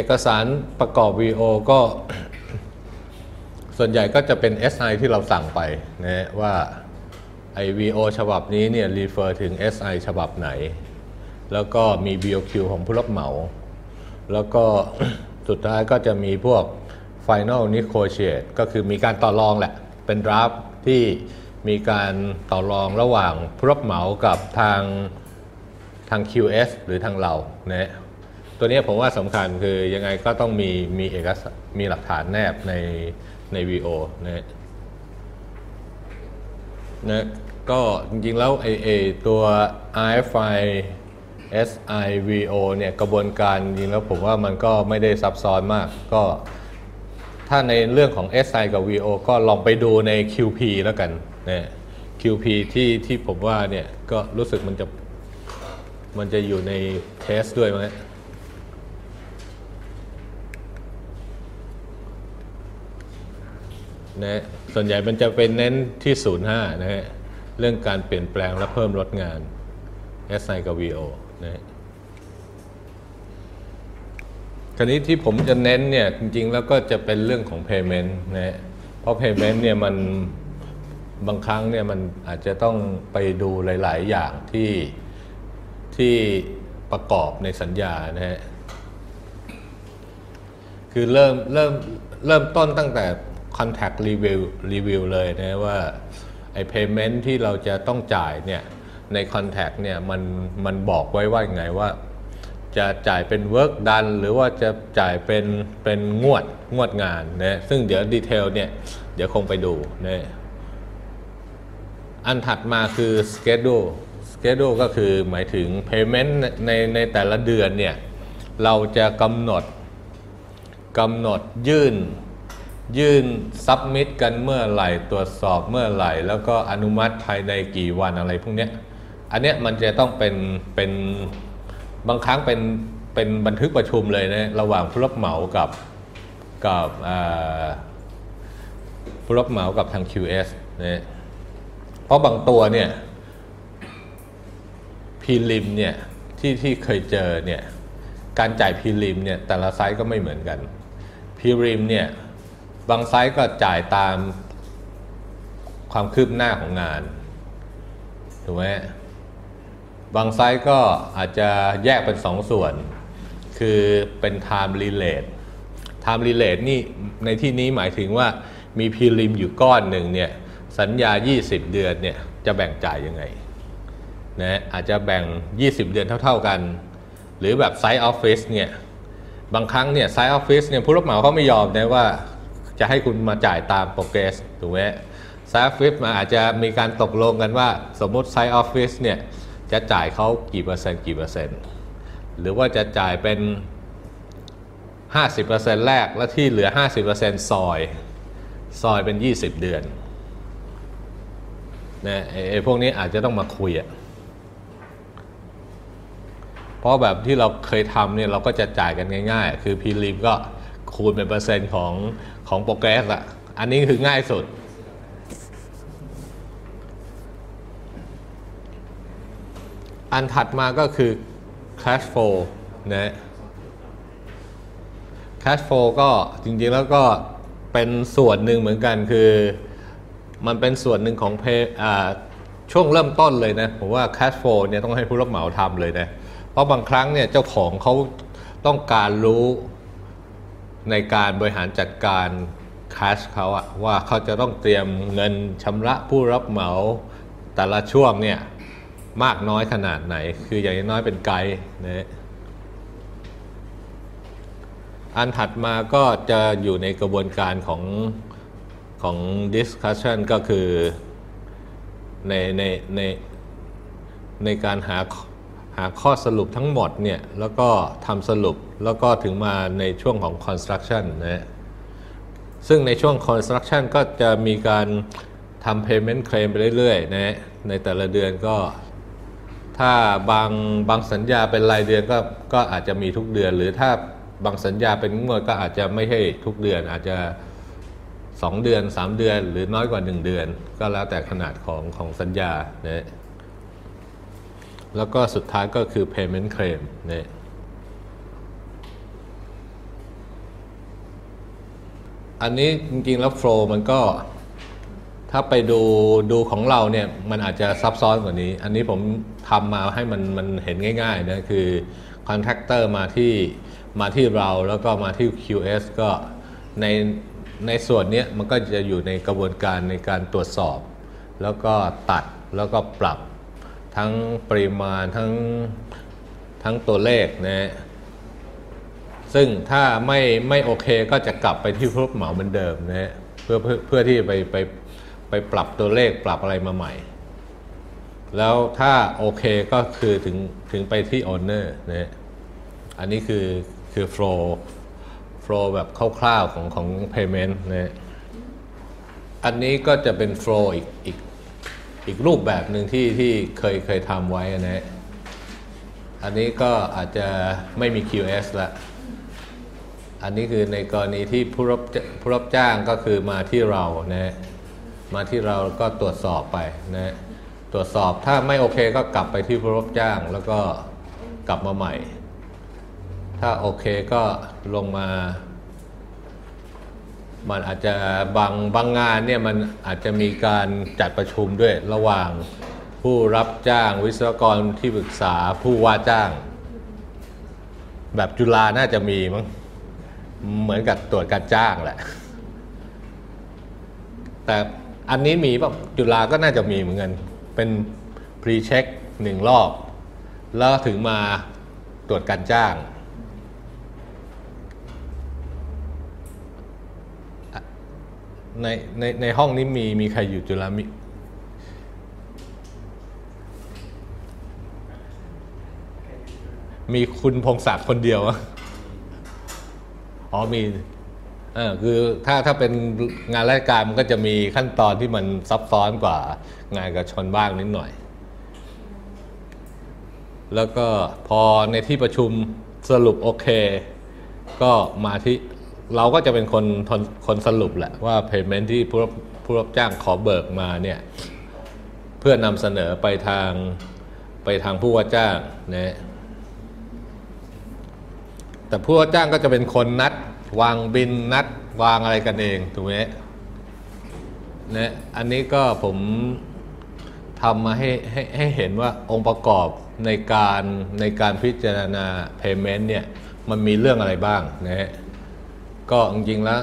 อกสารประกอบ VO ก็ ส่วนใหญ่ก็จะเป็น SI ที่เราสั่งไปนะว่าไอ VO ฉบับนี้เนี่ย refer ถึง SI ฉบับไหน แล้วก็มี BOQ ของผู้รับเหมา แล้วก็สุดท้ายก็จะมีพวก Final Negotiate ก็คือมีการต่อรองแหละ เป็นดราฟที่มีการต่อรองระหว่างผู้รับเหมากับทางทาง QS หรือทางเรานะ ตัวนี้ผมว่าสำคัญคือยังไงก็ต้องมีมีเอกสารมีหลักฐานแนบในใน VO นะนะก็จริงๆแล้วไออตัว RFI SIVO เนี่ยกระบวนการจริงแล้วผมว่ามันก็ไม่ได้ซับซ้อนมากก็ถ้าในเรื่องของ SI กับ VO ก็ลองไปดูใน QP แล้วกันนะ QP ที่ที่ผมว่าเนี่ยก็รู้สึกมันจะมันจะอยู่ในเทสด้วยมั้ย นะส่วนใหญ่มันจะเป็นเน้นที่ 05 นะฮะเรื่องการเปลี่ยนแปลงและเพิ่มลดงาน SI กับ VO นะฮะคราวนี้ที่ผมจะเน้นเนี่ยจริงๆ แล้วก็จะเป็นเรื่องของ payment นะฮะเพราะ payment เนี่ยมันบางครั้งเนี่ยมันอาจจะต้องไปดูหลาย ๆ อย่างที่ที่ประกอบในสัญญานะฮะคือเริ่มเริ่มเริ่มต้นตั้งแต่ contact review review เลยนะว่าไอ้ payment ที่เราจะต้องจ่ายเนี่ยใน contact เนี่ยมันมันบอกไว้ว่าไงว่า จะจ่ายเป็น work done หรือว่าจะจ่ายเป็นเป็นงวดงวดงานนะซึ่งเดี๋ยวดีเทลเนี่ยเดี๋ยวคงไปดูนะอันถัดมาคือ schedule schedule ก็คือหมายถึง payment ในในแต่ละเดือนเนี่ยเราจะกำหนดกำหนดยื่น ยื่นซับมิดกันเมื่อไหร่ตรวจสอบเมื่อไหร่ แล้วก็อนุมัติภายในกี่วันอะไรพวกนี้อันเนี้ยมันจะต้องเป็นเป็นบางครั้งเป็นเป็นบันทึกประชุมเลยนะระหว่างผู้รับเหมากับกับผู้รับเหมากับทาง QS นะเพราะบางตัวเนี่ยพีริมเนี่ยที่ที่เคยเจอเนี่ยการจ่ายพีริมเนี่ยแต่ละไซส์ก็ไม่เหมือนกันพีริมเนี่ย บางไซส์ก็จ่ายตามความคืบหน้าของงานถูกไหมบางไซส์ก็อาจจะแยกเป็นสองส่วน คือเป็น time relate time relate นี่ในที่นี้หมายถึงว่ามีพีริมอยู่ก้อนหนึ่งเนี่ยสัญญา 20 เดือนเนี่ยจะแบ่งจ่ายยังไงนะอาจจะแบ่ง 20 เดือนเท่า ๆกัน หรือแบบไซต์ออฟฟิศเนี่ยบางครั้งเนี่ยไซต์ออฟฟิศเนี่ยผู้รับเหมาเขาไม่ยอมนะว่า จะให้คุณมาจ่ายตามโปรเกรสถูกไหมไซต์ออฟฟิศมาอาจจะมีการตกลงกันว่า สมมติไซออฟฟิศเนี่ยจะจ่ายเขากี่เปอร์เซ็นต์กี่เปอร์เซ็นต์ หรือว่าจะจ่ายเป็น 50%แรกแล้วที่เหลือ 50%ซอย ซอยเป็น 20 เดือนนะไอ้พวกนี้อาจจะต้องมาคุยอะเพราะแบบที่เราเคยทำเนี่ยเราก็จะจ่ายกันง่าย ๆ คือพีริมก็คูณเป็นเปอร์เซ็นต์ของ ของโปรเกรสอะอันนี้คือง่ายสุด อันถัดมาก็คือ cash flow นะ cash flow ก็จริงๆแล้วก็เป็นส่วนหนึ่งเหมือนกันคือมันเป็นส่วนหนึ่งของเพช่วงเริ่มต้นเลยนะ ผมว่า cash flow เนี่ยต้องให้ผู้รับเหมาทำเลยนะ เพราะบางครั้งเนี่ยเจ้าของเขาต้องการรู้ ในการบริหารจัดการ cash เขาอะว่าเขาจะต้องเตรียมเงินชำระผู้รับเหมาแต่ละช่วงเนี่ยมากน้อยขนาดไหน คืออย่างน้อยเป็นไกด์นะอันถัดมาก็จะอยู่ในกระบวนการของของ discussion ก็คือในในในในการหา หาข้อสรุปทั้งหมดเนี่ยแล้วก็ทำสรุปแล้วก็ถึงมาในช่วงของ construction นะซึ่งในช่วง construction ก็จะมีการทำ payment claim ไปเรื่อยๆนะในแต่ละเดือนก็ ถ้าบางบางสัญญาเป็นรายเดือนก็ก็อาจจะมีทุกเดือน หรือถ้าบางสัญญาเป็นงวดก็อาจจะไม่ใช่ทุกเดือน อาจจะ 2 เดือน 3 เดือน หรือน้อยกว่า 1 เดือน ก็แล้วแต่ขนาดของของสัญญานะ แล้วก็สุดท้ายก็คือ payment claim นะอันนี้จริงๆ แล้วโฟล์มันก็ ถ้าไปดูดูของเราเนี่ย มันอาจจะซับซ้อนกว่านี้ อันนี้ผมทำมาให้มันมันเห็นง่ายๆนะคือคอนแทคเตอร์มาที่มาที่เราแล้วก็มาที่ QS ก็ในในส่วนเนี้ยมันก็จะอยู่ในกระบวนการในการตรวจสอบ แล้วก็ตัดแล้วก็ปรับ ทั้งปริมาณทั้งทั้งตัวเลขนะซึ่งถ้าไม่ไม่โอเคก็จะกลับไปที่ผู้รับเหมาเหมือนเดิมนะฮะเพื่อเพื่อเพื่อที่ไปไปไปปรับตัวเลขปรับอะไรมาใหม่ แล้วถ้าโอเคก็คือถึงถึงไปที่ owner นะฮะอันนี้คือคือ flow flow แบบคร่าวๆของของ payment นะฮะอันนี้ก็จะเป็น flow อีกอีก อีกรูปแบบหนึ่งที่ที่เคยเคยทำไว้นะอันนี้ก็อาจจะไม่มี QS ละ อันนี้คือในกรณีที่ผู้รับผู้รับจ้างก็คือมาที่เรานะมาที่เราก็ตรวจสอบไปนะฮะตรวจสอบถ้าไม่โอเคก็กลับไปที่ผู้รับจ้างแล้วก็กลับมาใหม่ ถ้าโอเคก็ลงมา มันอาจจะบางบางงานเนี่ยมันอาจจะมีการจัดประชุมด้วยระหว่างผู้รับจ้างวิศวกรที่ปรึกษาผู้ว่าจ้าง แบบจุฬาน่าจะมีมั้งเหมือนกับตรวจการจ้างแหละ แต่อันนี้มีป่ะจุฬาก็น่าจะมีเหมือนกันเป็นพรีเช็คหนึ่งรอบ แล้วถึงมาตรวจการจ้าง ในในในห้องนี้มีมีใครอยู่จุฬามีมีคุณพงศักดิ์คนเดียวอ๋อมีเออคือถ้าถ้าเป็นงานราชการมันก็จะมีขั้นตอนที่มันซับซ้อนกว่างานเอกชนบ้างนิดหน่อย แล้วก็พอในที่ประชุมสรุปโอเค ก็มาที่ เราก็จะเป็นคนคนคนสรุปแหละว่า payment ที่ผู้รับผู้รับจ้างขอเบิกมาเนี่ยเพื่อนำเสนอไปทางไปทางผู้ว่าจ้างนะแต่ผู้ว่าจ้างก็จะเป็นคนนัด วางบินนัดวางอะไรกันเองถูกไหมนะอันนี้ก็ผมทำมาให้ให้ให้เห็นว่าองค์ประกอบในการในการพิจารณา payment เนี่ยมันมีเรื่องอะไรบ้างนะฮะ ก็จริงๆแล้ว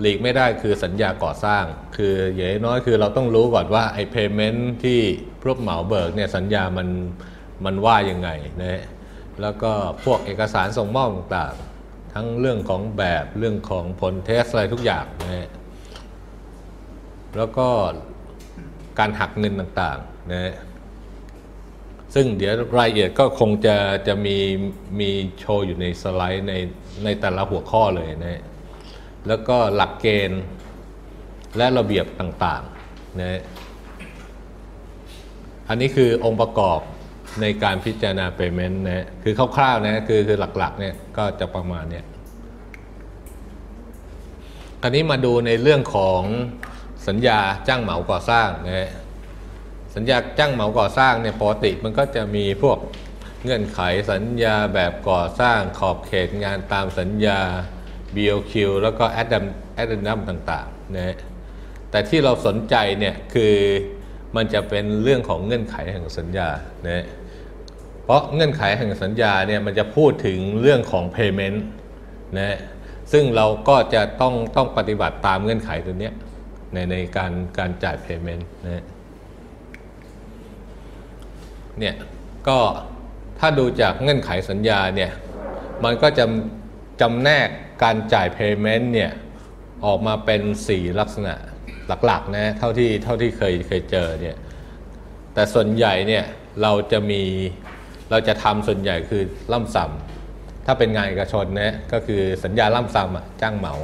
หลีกไม่ได้คือสัญญาก่อสร้าง คืออย่างน้อยคือเราต้องรู้ก่อนว่าไอ้ payment ที่พวกเหมาเบิกเนี่ยสัญญามันมันว่ายังไงนะฮะแล้วก็พวกเอกสารส่งมอบต่างๆ ทั้งเรื่องของแบบเรื่องของผลเทสอะไรทุกอย่างนะฮะแล้วก็การหักเงินต่างๆนะฮะ ซึ่งเดี๋ยวรายละเอียดก็คงจะจะมีมีโชว์อยู่ในสไลด์ในในแต่ละหัวข้อเลยนะฮะแล้วก็หลักเกณฑ์และระเบียบต่างๆนะฮะอันนี้คือองค์ประกอบในการพิจารณา payment นะฮะคือคร่าวๆนะ คือคือหลักๆเนี่ยก็จะประมาณเนี้ยคราวนี้มาดูในเรื่องของสัญญาจ้างเหมาก่อสร้างนะฮะ สัญญาจ้างเหมาก่อสร้างเนี่ยปกติมันก็จะมีพวกเงื่อนไขสัญญาแบบก่อสร้างขอบเขตงานตามสัญญา BOQ แล้วก็ Addendum Addendum ต่างๆนะฮะแต่ที่เราสนใจเนี่ยคือมันจะเป็นเรื่องของเงื่อนไขแห่งสัญญานะเพราะเงื่อนไขแห่งสัญญาเนี่ยมันจะพูดถึงเรื่องของ payment นะฮะซึ่งเราก็จะต้องต้องปฏิบัติตามเงื่อนไขตัวเนี้ยในในการการจ่าย payment นะฮะ เนี่ยก็ถ้าดูจากเงื่อนไขสัญญาเนี่ยมันก็จะจำแนกการจ่าย payment เนี่ยออกมาเป็น 4 ลักษณะหลักๆนะเท่าที่เท่าที่เคยเคยเจอเนี่ยแต่ส่วนใหญ่เนี่ยเราจะมีเราจะทำส่วนใหญ่คือล่ำซ้ำถ้าเป็นงานเอกชนนะก็คือสัญญาล่ำซ้ำอะจ้างเหมา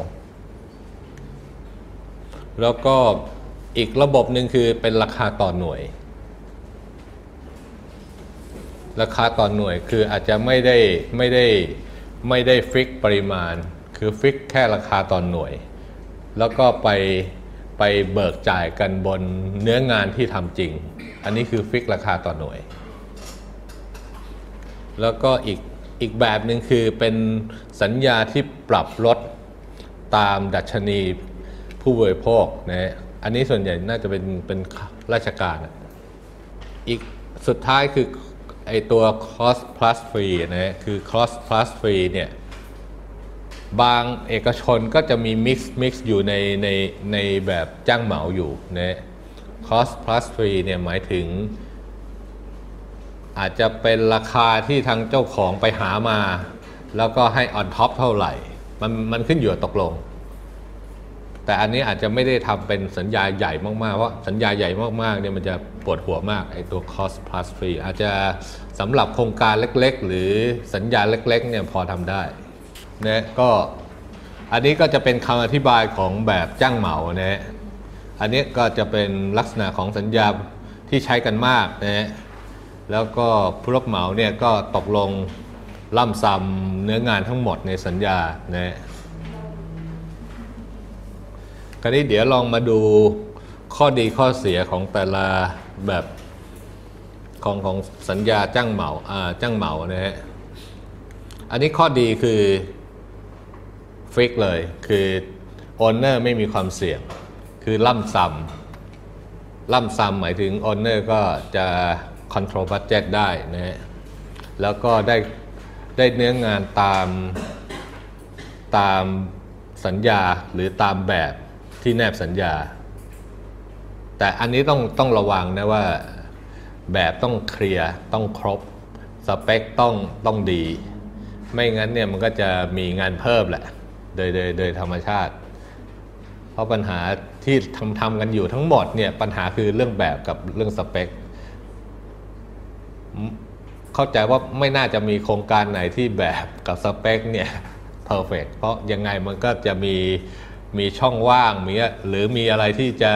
แล้วก็อีกระบบหนึ่งคือเป็นราคาต่อหน่วย ราคาต่อหน่วยคืออาจจะไม่ได้ไม่ได้ไม่ได้ฟิกปริมาณ คือฟิกแค่ราคาต่อหน่วย แล้วก็ไปไปเบิกจ่ายกันบนเนื้องานที่ทำจริง อันนี้คือฟิกราคาต่อหน่วย แล้วก็อีกอีกแบบหนึ่งคือเป็นสัญญาที่ปรับลดตามดัชนีผู้บริโภคนะอันนี้ส่วนใหญ่น่าจะเป็นเป็นราชการ อีกสุดท้ายคือ ไอตัว cost plus free นะฮะคือ cost plus free เนี่ยบางเอกชนก็จะมี mix mix อยู่ในในในแบบจ้างเหมาอยู่นะ cost plus free เนี่ยหมายถึง อาจจะเป็นราคาที่ทางเจ้าของไปหามา แล้วก็ให้ on top เท่าไหร่ มันมันขึ้นอยู่กับตกลง แต่อันนี้อาจจะไม่ได้ทำเป็นสัญญาใหญ่มากๆ เพราะสัญญาใหญ่มากๆเนี่ยมันจะปวดหัวมากไอ้ตัว cost plus fee อาจจะสำหรับโครงการเล็กๆ หรือสัญญาเล็กๆเนี่ยพอทำได้นะก็อันนี้ก็จะเป็นคำอธิบายของแบบจ้างเหมานะอันนี้ก็จะเป็นลักษณะของสัญญาที่ใช้กันมากนะฮะแล้วก็ผู้รับเหมาเนี่ยก็ตกลงล่ำซ้ำเนื้องานทั้งหมดในสัญญานะ คราวนี้เดี๋ยวลองมาดูข้อดีข้อเสียของแต่ละแบบของของสัญญาจ้างเหมาอ่าจ้างเหมานะฮะอันนี้ข้อดีคือฟิกเลยคือโอนเนอร์ไม่มีความเสี่ยง คือล่ำซ้ำล่ำซ้ำหมายถึงโอนเนอร์ก็จะ control budget ได้นะฮะแล้วก็ได้ได้เนื้องานตามตามสัญญาหรือตามแบบ ที่แนบสัญญา แต่อันนี้ต้องต้องระวังนะว่าแบบต้องเคลียร์ต้องครบ สเปคต้องต้องดี ไม่งั้นเนี่ยมันก็จะมีงานเพิ่มแหละ โดยโดยโดยธรรมชาติ เพราะปัญหาที่ทำทำกันอยู่ทั้งหมดเนี่ยปัญหาคือเรื่องแบบกับเรื่องสเปค เข้าใจว่าไม่น่าจะมีโครงการไหนที่แบบกับสเปคเนี่ย perfect เพราะยังไงมันก็จะมี มีช่องว่างมีหรือมีอะไรที่จะ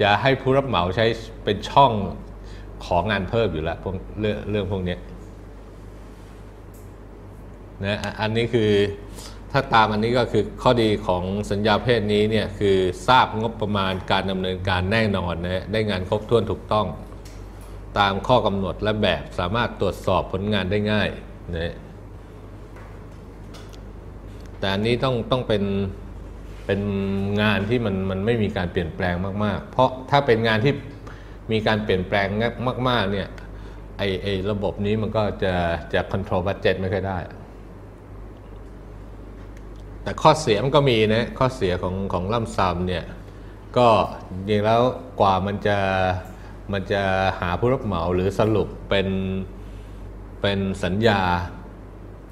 จะให้ผู้รับเหมาใช้เป็นช่องของงานเพิ่มอยู่แล้วพวกเรื่องเรื่องพวกนี้ยนะอะอันนี้คือถ้าตามอันนี้ก็คือข้อดีของสัญญาเพศนี้เนี่ยคือทราบงบประมาณการดำเนินการแน่นอนนะได้งานครบถ้วนถูกต้อง ตามข้อกำหนดและแบบสามารถตรวจสอบผลงานได้ง่ายนะแต่อันนี้ต้องต้องเป็น เป็นงานที่มันมันไม่มีการเปลี่ยนแปลงมากๆ เพราะถ้าเป็นงานที่มีการเปลี่ยนแปลงมาก ๆ เนี่ยไอไอระบบนี้มันก็จะจะ control budget ไม่ค่อยได้ แต่ข้อเสียมันก็มีนะ ข้อเสียของของล่ำซำเนี่ย ก็จริงแล้วกว่ามันจะมันจะหาผู้รับเหมาหรือสรุปเป็นเป็นสัญญา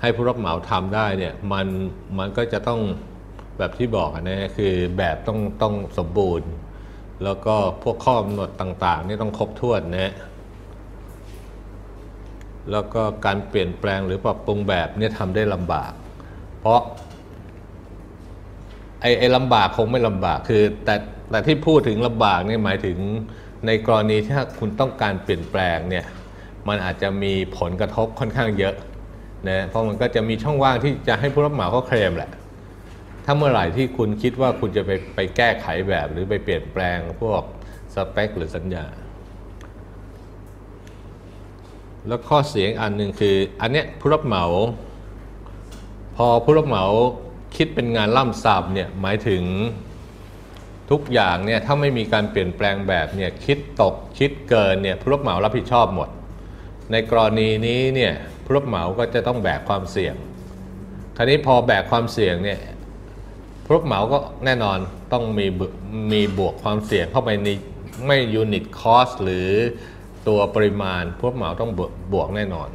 ให้ผู้รับเหมาทำได้เนี่ยมันมันก็จะต้อง แบบที่บอกนะคือแบบต้องต้องสมบูรณ์ แล้วก็พวกข้อกำหนดต่าง ๆ นี่ต้องครบถ้วนนะแล้วก็การเปลี่ยนแปลงหรือปรับปรุงแบบเนี่ยทำได้ลำบาก เพราะไอ้ไอ้ลำบากคงไม่ลำบากคือ แต่แต่ที่พูดถึงลำบากเนี่ยหมายถึงในกรณีที่ถ้าคุณต้องการเปลี่ยนแปลงเนี่ยมันอาจจะมีผลกระทบค่อนข้างเยอะนะเพราะมันก็จะมีช่องว่างที่จะให้ผู้รับเหมาเขาเคลมแหละ ถ้าเมื่อไหร่ที่คุณคิดว่าคุณจะไปไปแก้ไขแบบหรือไปเปลี่ยนแปลงพวกสเปคหรือสัญญา แล้วข้อเสียงอันหนึ่งคือ อันเนี้ยผู้รับเหมา พอผู้รับเหมาคิดเป็นงานล่ำซับเนี่ยหมายถึงทุกอย่างเนี่ยถ้าไม่มีการเปลี่ยนแปลงแบบเนี่ยคิดตกคิดเกินเนี่ยผู้รับเหมารับผิดชอบหมด ในกรณีนี้เนี่ยผู้รับเหมาก็จะต้องแบกความเสี่ยง คราวนี้พอแบกความเสี่ยงเนี่ย ผู้รับเหมาก็แน่นอนต้องมีมีบวกความเสี่ยงเข้าไปในไม่ยูนิตคอสหรือตัวปริมาณผู้รับเหมาต้องบวกบวกแน่นอน